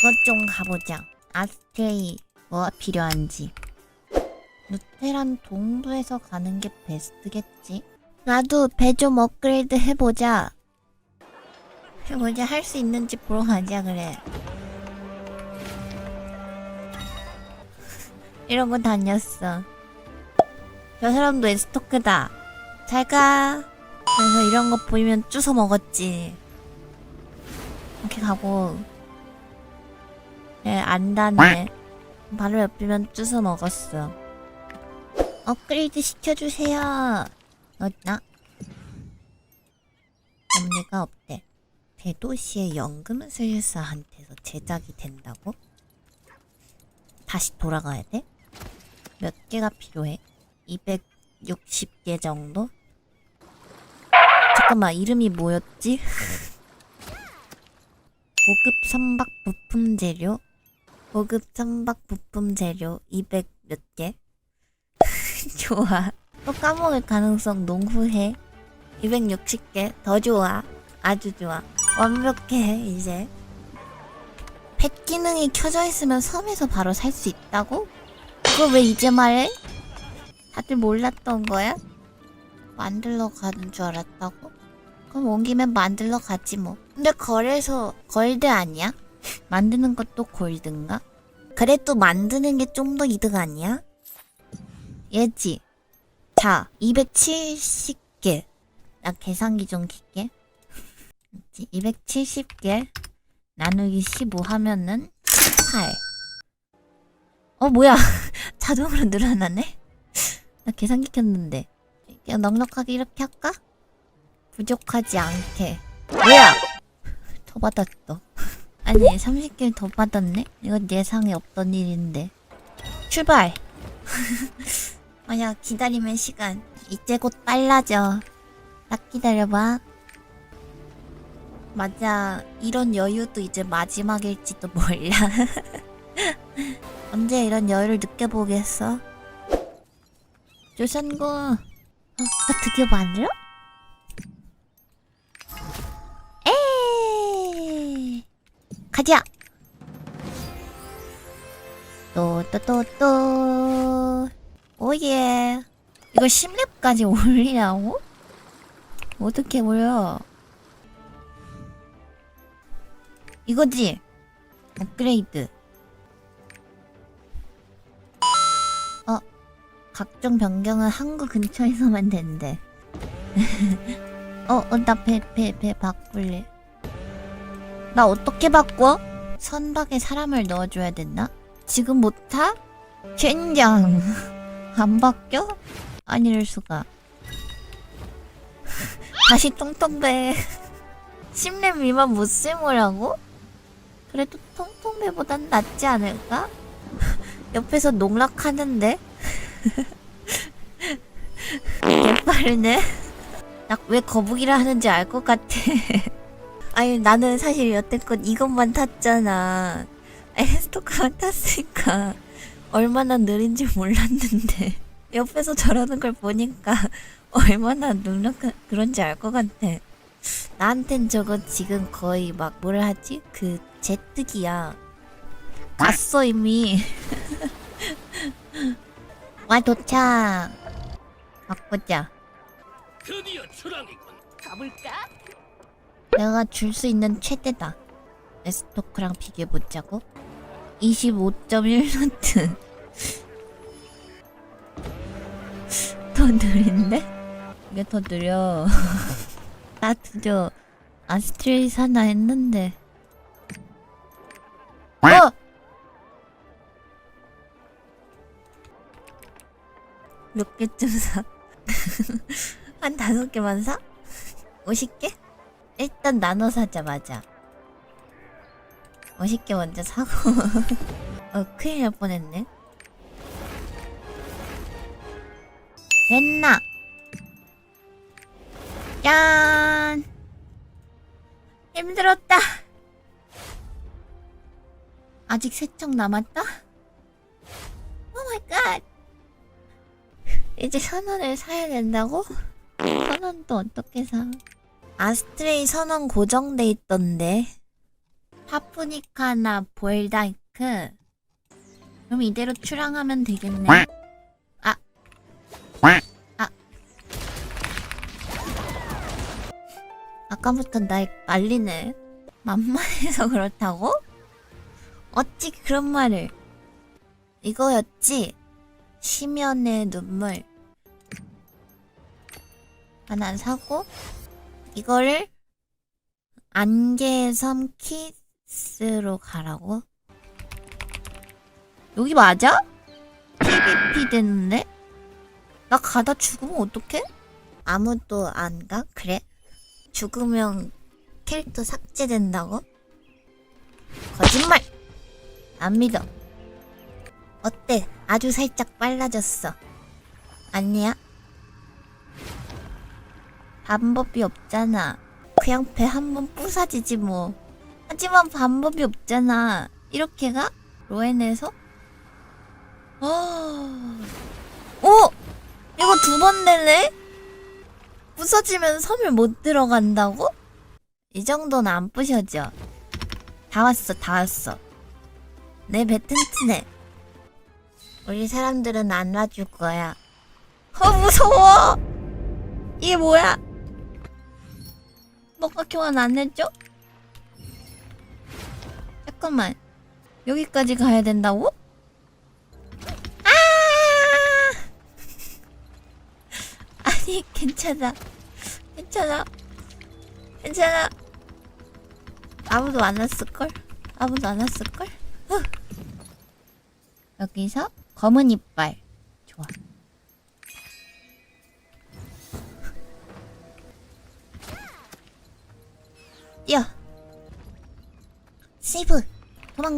그것 좀 가보자. 아스트레이 뭐가 필요한지. 루테란 동부에서 가는 게 베스트겠지? 나도 배 좀 업그레이드 해보자. 해보자. 할 수 있는지 보러 가자, 그래. 이러고 다녔어. 저 사람도 에스토크다. 잘 가. 그래서 이런 거 보이면 주워 먹었지. 이렇게 가고. 네, 안다네. 바로 옆이면 주워 먹었어. 업그레이드 시켜주세요. 어나? 언니가 없대. 대도시의 연금술사한테서 제작이 된다고? 다시 돌아가야 돼? 몇 개가 필요해? 260개 정도? 잠깐만, 이름이 뭐였지? 고급 선박 부품 재료? 고급 선박 부품 재료 200 몇 개? 좋아. 또 까먹을 가능성 농후해. 260개. 더 좋아. 아주 좋아. 완벽해, 이제. 펫 기능이 켜져 있으면 섬에서 바로 살 수 있다고? 그걸 왜 이제 말해? 다들 몰랐던 거야? 만들러 가는 줄 알았다고? 그럼 온 김에 만들러 가지 뭐. 근데 거래소 골드 아니야? 만드는 것도 골드인가? 그래도 만드는 게 좀 더 이득 아니야? 얘지. 자, 270개. 나 계산기 좀 킬게. 270개 나누기 15 하면은 18. 어, 뭐야. 자동으로 늘어나네? 나 계산기 켰는데. 그냥 넉넉하게 이렇게 할까? 부족하지 않게. 뭐야! 더 받았어. 아니, 30개 더 받았네? 이건 예상에 없던 일인데. 출발! 아야, 기다리면 시간. 이제 곧 빨라져. 딱 기다려봐. 맞아. 이런 여유도 이제 마지막일지도 몰라. 언제 이런 여유를 느껴보겠어? 조선고. 어, 나 드디어 만들어? 가자. 또 또 또 또. 오예. 이거 10렙까지 올리라고? 어떻게 올려? 이거지? 업그레이드. 어, 각종 변경은 항구 근처에서만 된대. 어, 어, 나 배, 배, 배 바꿀래. 나 어떻게 바꿔? 선박에 사람을 넣어줘야 된다? 지금 못 타? 젠장. 안 바뀌어? 아니럴 수가. 다시 똥똥배. 10렙 미만 못 쓸모라고? 그래도 통통배보단 낫지 않을까? 옆에서 농락하는데? 개빠르네? 나 왜 거북이라 하는지 알 것 같아. 아니, 나는 사실 여태껏 이것만 탔잖아. 에스토카만 탔으니까 얼마나 느린지 몰랐는데. 옆에서 저러는 걸 보니까 얼마나 농락한 그런지 알 것 같아. 나한텐 저거 지금 거의 막 뭐라 하지? 그 제트기야. 갔어 이미. 와 도착. 바꾸자. 드디어 출항이군. 가볼까? 내가 줄 수 있는 최대다. 에스토크랑 비교해 보자고. 25.1노트. 더 느린데? 이게 더 느려. 나 드디어 아스트레이 사나 했는데. 어! 몇 개쯤 사? 한 다섯 개만 사? 50개? 일단 나눠 사자 맞아 50개 먼저 사고. 어 큰일 날 뻔했네. 됐나? 짠! 힘들었다. 아직 세척 남았다? 오마이갓! 이제 선원을 사야 된다고? 선원도 어떻게 사? 아스트레이 선원 고정돼 있던데. 파프니카나 볼다이크. 그럼 이대로 출항하면 되겠네. 아. 아. 아까부터 날 말리네. 만만해서 그렇다고? 어찌 그런 말을. 이거였지? 심연의 눈물. 하나 사고, 이거를 안개의 섬 키스로 가라고? 여기 맞아? PVP 됐는데? 나 가다 죽으면 어떡해? 아무도 안 가? 그래? 죽으면 캐릭터 삭제된다고? 거짓말! 안 믿어. 어때? 아주 살짝 빨라졌어. 아니야? 방법이 없잖아. 그냥 배 한 번 부사지지 뭐. 하지만 방법이 없잖아. 이렇게 가? 로엔에서? 어. 오! 이거 두 번 내네? 부서지면 섬을 못 들어간다고? 이 정도는 안 부셔져. 다 왔어, 다 왔어. 내 배 튼튼해. 우리 사람들은 안 와줄 거야. 어, 무서워! 이게 뭐야? 너가 교환 안 해줘? 잠깐만. 여기까지 가야 된다고? 아! 아니, 괜찮아. 괜찮아. 괜찮아. 아무도 안 왔을걸? 아무도 안 왔을걸? 후. 여기서 검은 이빨.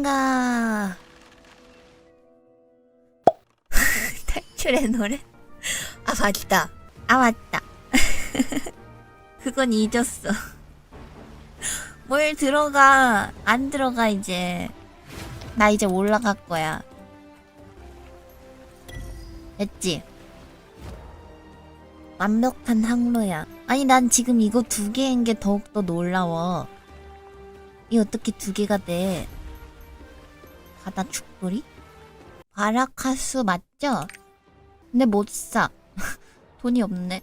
도망가. 탈출의 노래? 아, 맞다. 아, 맞다. 그건 잊었어. 뭘 들어가. 안 들어가, 이제. 나 이제 올라갈 거야. 됐지? 완벽한 항로야. 아니, 난 지금 이거 두 개인 게 더욱더 놀라워. 이 어떻게 두 개가 돼? 바다 축돌이? 바라카스 맞죠? 근데 못 사. 돈이 없네.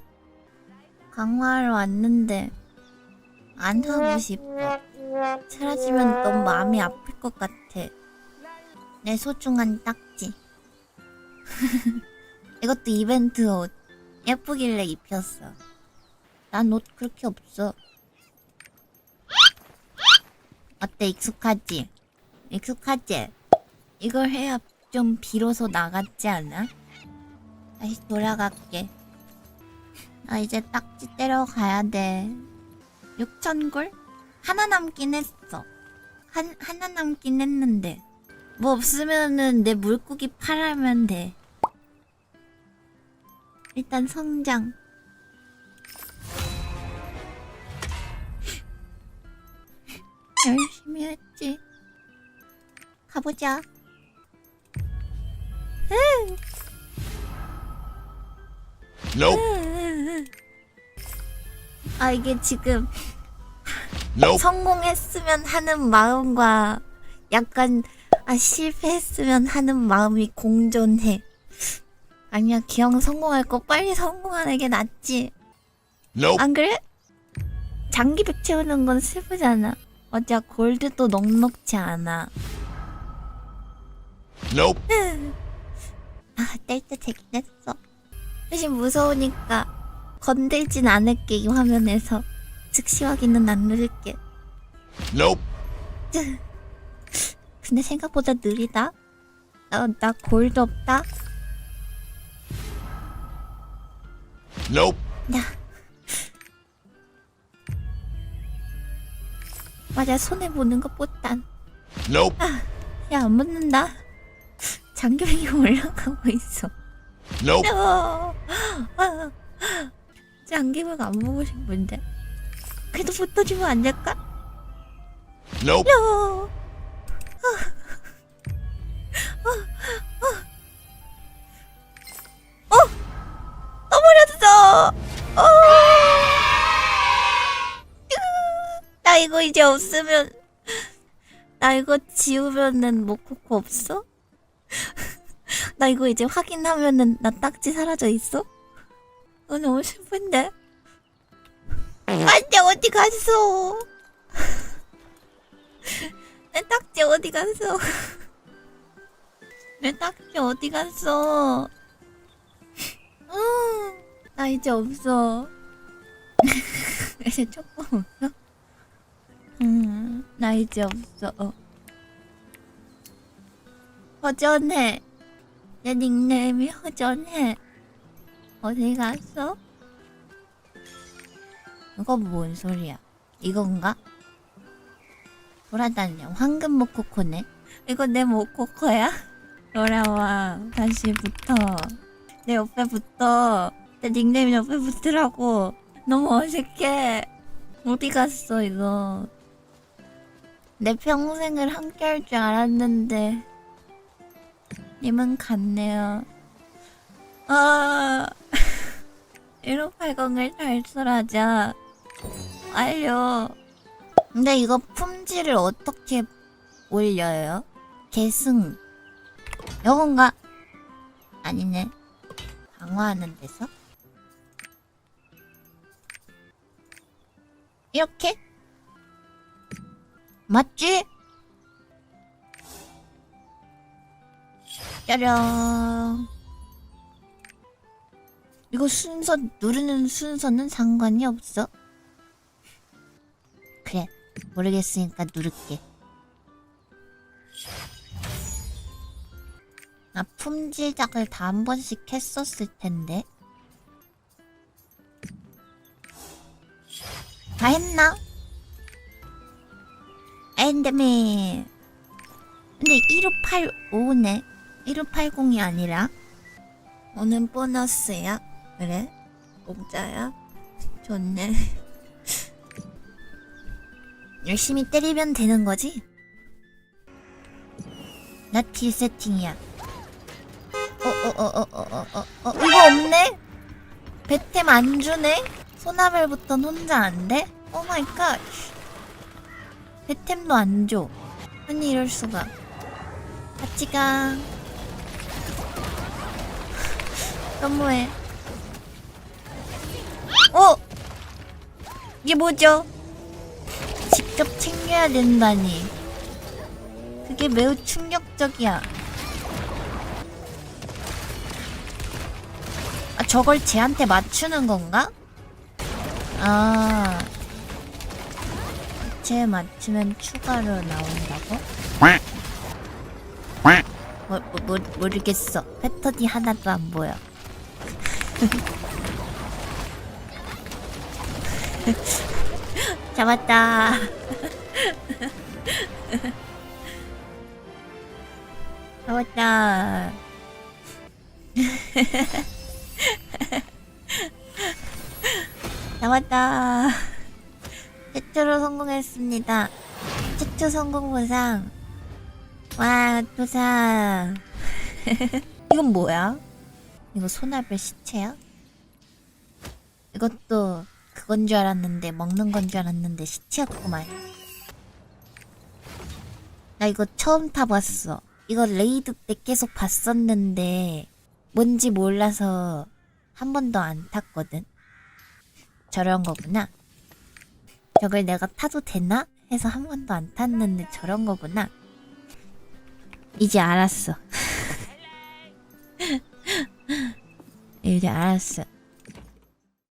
강화하러 왔는데 안 하고 싶어. 사라지면 너무 마음이 아플 것 같아. 내 소중한 딱지. 이것도 이벤트 옷. 예쁘길래 입혔어. 난 옷 그렇게 없어. 어때 익숙하지? 익숙하지? 이걸 해야 좀 비로소 나갔지 않아? 다시 돌아갈게. 나 이제 딱지 떼러 가야 돼. 6천골? 하나 남긴 했어. 한, 하나 남긴 했는데. 뭐 없으면은 내 물고기 팔아면 돼. 일단 성장. 열심히 했지. 가보자. Nope. 아, 이게 지금 Nope. 성공했으면 하는 마음과 약간 아 실패했으면 하는 마음이 공존해. 아니야 기왕 성공할 거 빨리 성공하는 게 낫지. Nope. 안 그래? 장기백 채우는 건 슬프잖아. 어차 골드도 넉넉지 않아. Nope. 아, 뗄때 되긴 했어. 대신 무서우니까 건들진 않을게 이 화면에서. 즉시 확인은 안 누를게. Nope. 근데 생각보다 느리다. 나, 나 골도 없다. Nope. 야. 맞아, 손해보는 것보단. Nope. 야, 안 붙는다. 장경이 올라가고 있어. Nope. 어. 아, 장기백 안 보고 싶은데. 그래도 붙어주면 안 될까? Nope. 야. 어, 떠버렸어. 어. 으, 나 이거 이제 없으면 나 이거 지우면은 모코코 없어? 나 이거 이제 확인하면은 나 딱지 사라져 있어? 어, 너무 슬픈데? 안돼 어디 갔어? 내 딱지 어디 갔어? 내 딱지 어디 갔어? 음, 나 이제 없어. 이제 조금 없어? 음, 나 이제 없어. 허전해. 내 닉네임이 허전해. 어디 갔어? 이거 뭔 소리야? 이건가? 돌아다녀. 황금 모코코네. 이거 내 모코코야? 돌아와. 다시 붙어. 내 옆에 붙어. 내 닉네임 옆에 붙으라고. 너무 어색해. 어디 갔어, 이거. 내 평생을 함께 할 줄 알았는데. 님은 갔네요. 아. 1580을 달성하자. 알려. 근데 이거 품질을 어떻게 올려요? 계승. 요건가? 아니네. 강화하는 데서? 이렇게? 맞지? 짜잔. 이거 순서 누르는 순서는 상관이 없어. 그래 모르겠으니까 누를게. 나 품질작을 다 한 번씩 했었을 텐데. 다 했나? 엔드맨. 근데 1585네. 1580이 아니라 오늘 보너스야? 그래? 공짜야? 좋네. 열심히 때리면 되는 거지? 나딜 세팅이야. 어어어어어어어 어, 어, 어, 어, 어, 이거 없네? 배템 안 주네? 소나벨부턴 혼자 안 돼? 오 마이 갓. 배템도 안 줘. 아니 이럴 수가. 같이 가. 너무해. 어? 이게 뭐죠? 직접 챙겨야 된다니. 그게 매우 충격적이야. 아, 저걸 쟤한테 맞추는 건가? 아. 쟤 맞추면 추가로 나온다고? 뭐, 뭐, 뭐, 모르겠어. 패턴이 하나도 안 보여. 잡았다. 잡았다. 잡았다. 최초로 성공했습니다. 최초 성공 보상. 와, 도사. 이건 뭐야? 이거 소나벨 시체야? 이것도 그건 줄 알았는데 먹는 건 줄 알았는데 시체였구만. 나 이거 처음 타봤어. 이거 레이드 때 계속 봤었는데 뭔지 몰라서 한 번도 안 탔거든. 저런 거구나. 저걸 내가 타도 되나? 해서 한 번도 안 탔는데 저런 거구나. 이제 알았어. 有点暗色